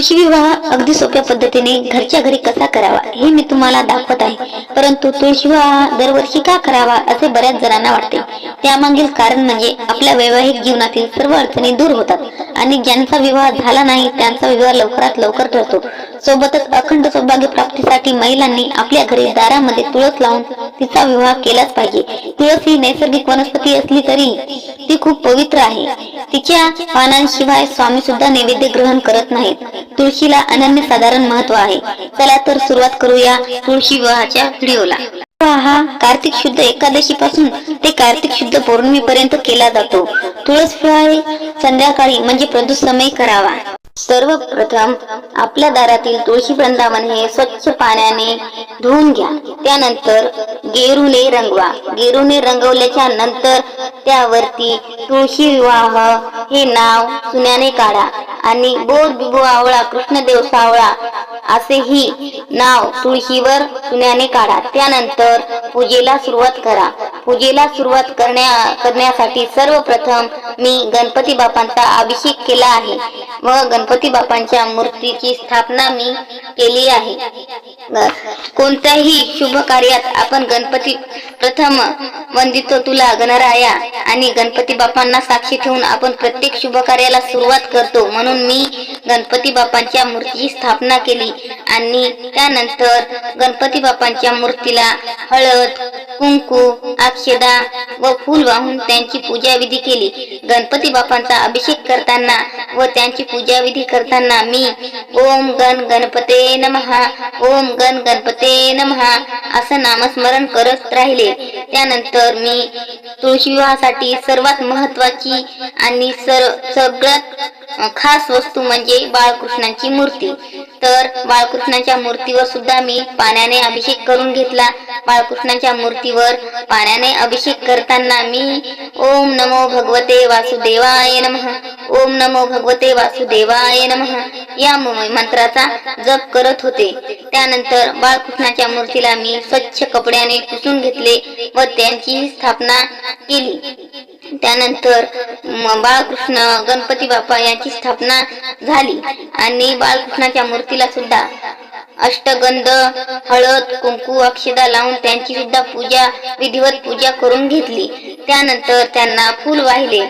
तुळशी विवाह अगदी सोप्या पद्धतीने घरच्या घरी कसा करावा हे मी तुम्हाला दाखवत आहे. परंतु तुळशी विवाह दरवर्षी का करावा असे बऱ्याच जणांना वाटते. त्यामागील कारण म्हणजे आपल्या वैवाहिक जीवनातील सर्व अडचणी दूर होतात आणि ज्यांचा विवाह झाला नाही त्यांचा विवाह लवकरात लवकर ठरतो सोबतच अखंड सौभाग्य प्राप्तीसाठी महिलांनी आपल्या घरी दारामध्ये तुळस लावून तिचा विवाह केलाच पाहिजे. तुळस ही नैसर्गिक वनस्पती असली तरी ती खूप पवित्र आहे. तिच्या पानांशिवाय स्वामी सुद्धा नैवेद्य ग्रहण करत नाहीत. तुळशीला अनन्य साधारण महत्त्व आहे. चला तर सुरुवात करूया तुळशी विवाहाच्या व्हिडिओला. हा कार्तिक शुद्ध एकादशी पासून ते कार्तिक शुद्ध पौर्णिमे पर्यंत केला जातो. तुळस विवाह संध्याकाळी म्हणजे प्रदूषमय करावा. सर्वप्रथम आपल्या दारातील तुळशी वृंदावन हे स्वच्छ पाण्याने धुवून घ्या. त्यानंतर गेरूने रंगवा. गेरूने रंगवल्याच्या नंतर त्यावरती तुळशी विवाह हे नाव सुन्याने काढा आणि बोध बिबो आवळा कृष्णदेव सावळा असेही नाव तुळशीवर सुन्याने काढा. त्यानंतर पूजेला सुरुवात करा. पूजेला सुरुवात करण्या करण्यासाठी सर्वप्रथम मी गणपती बापांचा अभिषेक केला आहे. व गणपती बापांच्या मूर्तीची स्थापना मी केली आहे. कोणत्याही शुभ कार्यात आपण गणपती प्रथम वंदितो तुला गणराया आणि गणपती बापांना साक्षी ठेवून आपण प्रत्येक शुभ कार्याला सुरुवात करतो म्हणून मी गणपती बापांच्या मूर्तीची स्थापना केली आणि त्यानंतर गणपती बापांच्या मूर्तीला हळद कुंकू अक्षदा व फूल वाहून त्यांची पूजाविधी केली. गणपती बापांचा अभिषेक करताना व त्यांची पूजाविधी करताना मी ओम गण गणपते नमहा ओम गण गणपते नमहा असं नामस्मरण करत राहिले. त्यानंतर मी तुळशी विवाहासाठी सर्वात महत्वाची आणि सर सगळ्यात खास वस्तू म्हणजे बाळकृष्णांची मूर्ती. तर बाळकृष्णाच्या मूर्तीवर सुद्धा मी पाण्याने अभिषेक करून घेतला. बाळकृष्णाच्या मूर्तीवर पाण्याने अभिषेक करताना मी ओम नमो भगवते वासुदेवाय नमः. ओम नमो भगवते वासुदेवाय नमः. या मंत्राचा जप करत होते. त्यानंतर बाळकृष्णाच्या मूर्तीला मी स्वच्छ कपड्याने पुसून घेतले व त्यांची स्थापना केली. त्यानंतर बाळकृष्ण गणपती बाप्पा यांची स्थापना झाली. आणि बाळकृष्णाच्या मूर्तीला सुद्धा अष्टगंध हळद कुंकू अक्षदा लावून त्यांची सुद्धा पूजा विधिवत पूजा करून घेतली. त्यानंतर त्यांना फूल वाहिले.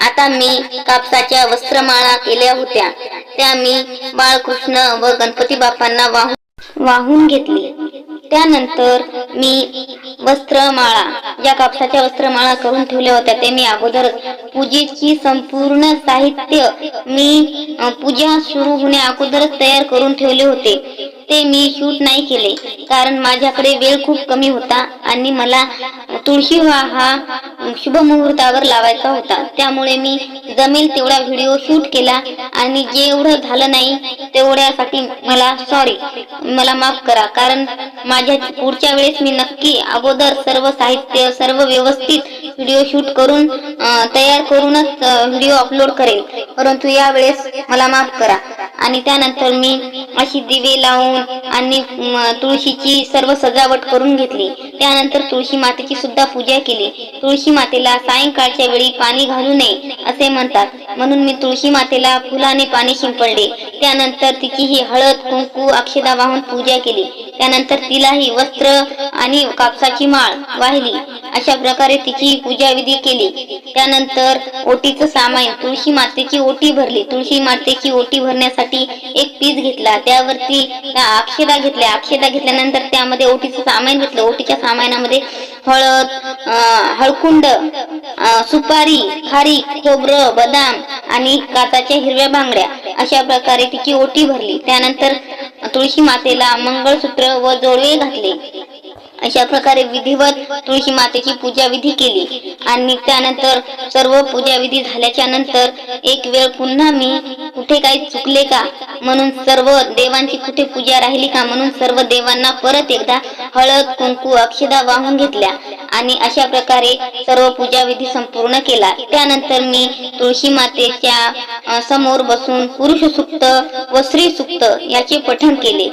आता मी कापसाच्या वस्त्रमाळा केल्या होत्या. त्या मी बाळकृष्ण व गणपती बाप्पांना वाहून वाहून घेतली. त्यानंतर मी वस्त्रमाळा ज्या कापसाच्या वस्त्रमाळा करून ठेवल्या होत्या ते मी अगोदर पूजेची संपूर्ण साहित्य मी पूजा सुरू होण्या अगोदरच तयार करून ठेवले होते. ते मी शूट नाही केले कारण माझ्याकडे वेळ खूप कमी होता आणि मला तुळशी हा शुभ मुहूर्तावर लावायचा होता. त्यामुळे मी जमेल तेवढा व्हिडिओ शूट केला आणि जेवढं झालं नाही तेवढ्यासाठी मला सॉरी मला माफ करा. कारण माझ्या पुढच्या वेळेस मी नक्की अगोदर सर्व साहित्य सर्व व्यवस्थित व्हिडिओ शूट करून तयार करूनच व्हिडिओ अपलोड करेल परंतु यावेळेस मला माफ करा. आणि त्यानंतर मी अशी दिवे लावून आणि तुळशीची सर्व सजावट करून घेतली. त्यानंतर तुळशी मातेची सुद्धा पूजा केली. तुळशी मातेला सायंकाळच्या वेळी पाणी घालू नये असे म्हणतात. म्हणून मी तुळशी मातेला फुलाने पाणी शिंपडले. त्यानंतर तिची ही हळद कुंकू अक्षदा वाहून पूजा केली. त्यानंतर तिलाही वस्त्र आणि कापसाची माळ वाहिली. अशा प्रकारे तिची पूजाविधी केली. त्यानंतर ओटीचं सामान तुळशी मातेची ओटी भरली. तुळशी मातेची ओटी भरण्यासाठी एक पीस घेतला. त्यावरती अक्षदा घेतल्या. अक्षदा घेतल्यानंतर त्यामध्ये ओटीचं सामान घेतलं. ओटीच्या सामानामध्ये हळद हळकुंड सुपारी खारी खोबरं बदाम आणि काचाच्या हिरव्या बांगड्या अशा प्रकारे तिची ओटी भरली. त्यानंतर तुळशी मातेला मंगळसूत्र व जोडवे घातले. अशा प्रकारे विधिवत तुळशी मातेची पूजा विधी केली. आणि त्यानंतर सर्व पूजा विधी झाल्याच्यानंतर एक वेळ पुन्हा मी कुठे काही चुकले का? म्हणून सर्व देवांची कुठे पूजा राहिली का? म्हणून सर्व देवांना परत एकदा हळद कुंकू अक्षदा वाहून घेतल्या. आणि अशा प्रकारे सर्व पूजा विधी संपूर्ण केला. त्यानंतर मी तुळशी मातेच्या समोर बसून पुरुष सुक्त व स्त्री सुक्त याचे पठण केले.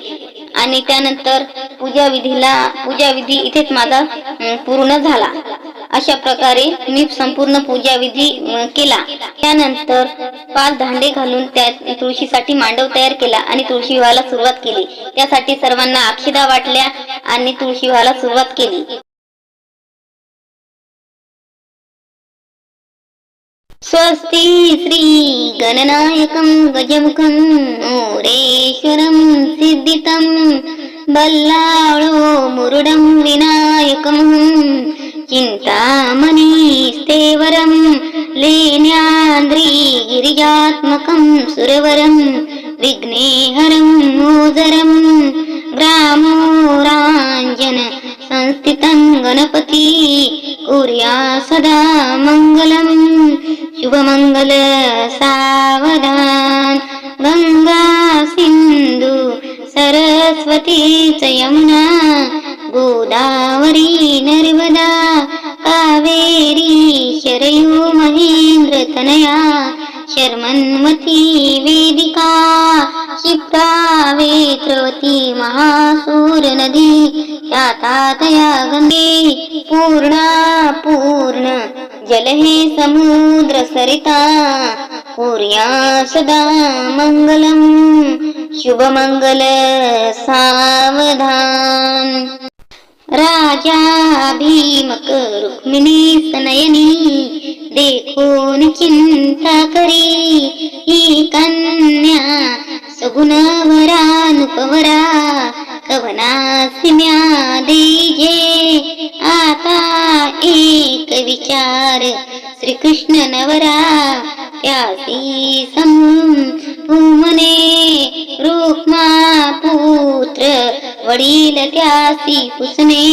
आणि त्यानंतर पूजा विधीला पूजा विधी इथेच माझा पूर्ण झाला. अशा प्रकारे मी संपूर्ण पूजा विधी केला. त्यानंतर पाच दांडे घालून त्या तुळशीसाठी मांडव तयार केला आणि तुळशी विवाहाला सुरुवात केली. त्यासाठी सर्वांना अक्षदा वाटल्या आणि तुळशी विवाहाला सुरुवात केली. स्वस्ति श्री गणनायकं गजमुखं मोरेश्वरं सिद्धितं बल्लाळो मुरुडं विनायकमहं चिन्तामणिस्तेवरं लेन्याद्रि गिरिजात्मकं सुरवरं विघ्नेहरं मोदरं ग्रामोराञ्जन संस्थितं गणपती कुर्या सदा मङ्गलम् शुभमङ्गल सावधान गङ्गा सिन्धु सरस्वती च यमुना गोदावरी नर्मदा कावेरी शरयू महेन्द्रतनया शर्मन्वती वेदिका क्षिप्रा वेत्रवती महासूरनदी यातातया गङ्गे पूर्णा पूर्ण। जल हे समुद्र सरिता कुर्या सदा मंगलम। शुभमंगल सावधान। राजा भीमक रुक्मिणी सनयनी देखून चिंता करी। ही कन्या सगुणवरानुपवरा कवनासिम्या दीजे। विचार श्रीकृष्ण नवरा त्यासी संभूमने रुक्मा पुत्र वडील त्यासी पुसणे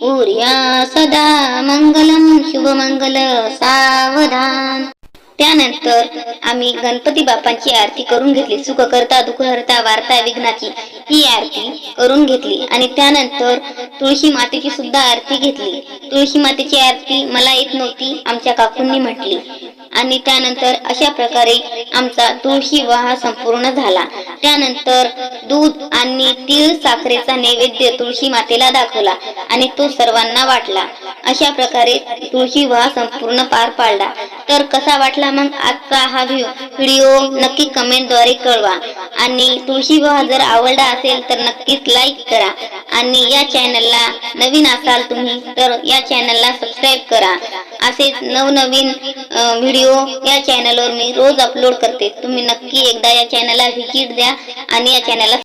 कुर्या सदा मंगलम शुभमंगल सावधान त्यानंतर आम्ही गणपती बाप्पांची आरती करून घेतली. सुख करता वार्ता विघ्नाची ही आरती करून घेतली. आणि त्यानंतर तुळशी मातेची सुद्धा आरती घेतली. तुळशी मातेची आरती मला येत नव्हती आमच्या काकूंनी म्हटली. आणि त्यानंतर अशा प्रकारे आमचा तुळशी विवाह संपूर्ण झाला. त्यानंतर दूध आणि तीळ साखरेचा नैवेद्य तुळशी मातेला दाखवला आणि तो सर्वांना वाटला. अशा प्रकारे तुळशी विवाह संपूर्ण पार पाडला. तर कसा वाटला मग आजचा हा व्हिडिओ नक्की कमेंटद्वारे कळवा. आणि तुळशी विवाह जर आवडला असेल तर नक्कीच लाईक करा. आणि या चॅनलला नवीन असाल तुम्ही तर या चॅनलला सबस्क्राईब करा. असेच नवनवीन व्हिडिओ या चॅनलवर मी रोज अपलोड करते. तुम्ही नक्की एकदा या चॅनलला व्हिजिट द्या आणि या चॅनलला